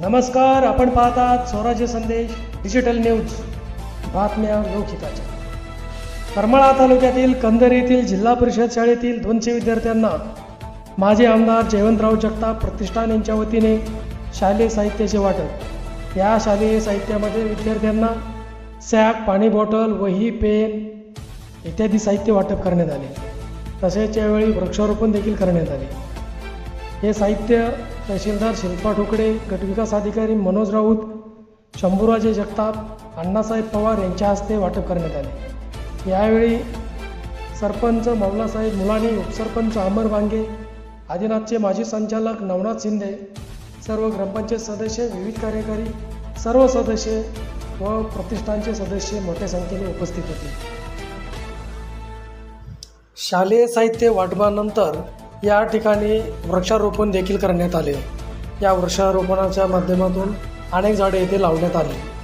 नमस्कार आपण पाहतात स्वराज्य संदेश डिजिटल न्यूज बातम्या लोकहिताच्या करमाळा तालुक्यातील कंदर येथील जिल्हा परिषद शाळेतील दोनशे विद्यार्थ्यांना माजी आमदार जयवंतराव जगताप प्रतिष्ठान यांच्या वतीने शालेय साहित्याचे वाटप. या शालेय साहित्यामध्ये विद्यार्थ्यांना सॅक पाणी बॉटल वही पेन इत्यादी साहित्य वाटप करण्यात आले. तसेच यावेळी वृक्षारोपण देखील करण्यात आले. हे साहित्य तहसीलदार शिल्पा ठोकडे गटविकास अधिकारी मनोज राऊत शंभूराजे जगताप अण्णासाहेब पवार यांच्या हस्ते वाटप करण्यात आले. यावेळी सरपंच मौलासाहेब मुलानी उपसरपंच अमर वांगे आदिनाथचे माजी संचालक नवनाथ शिंदे सर्व ग्रामपंचायत सदस्य विविध कार्यकारी सर्व सदस्य व प्रतिष्ठानचे सदस्य मोठ्या संख्येने उपस्थित होते. शालेय साहित्य वाटपानंतर या ठिकाणी वृक्षारोपण देखील करण्यात आले. या वृक्षारोपणाच्या माध्यमातून अनेक झाडे येथे लावण्यात आली.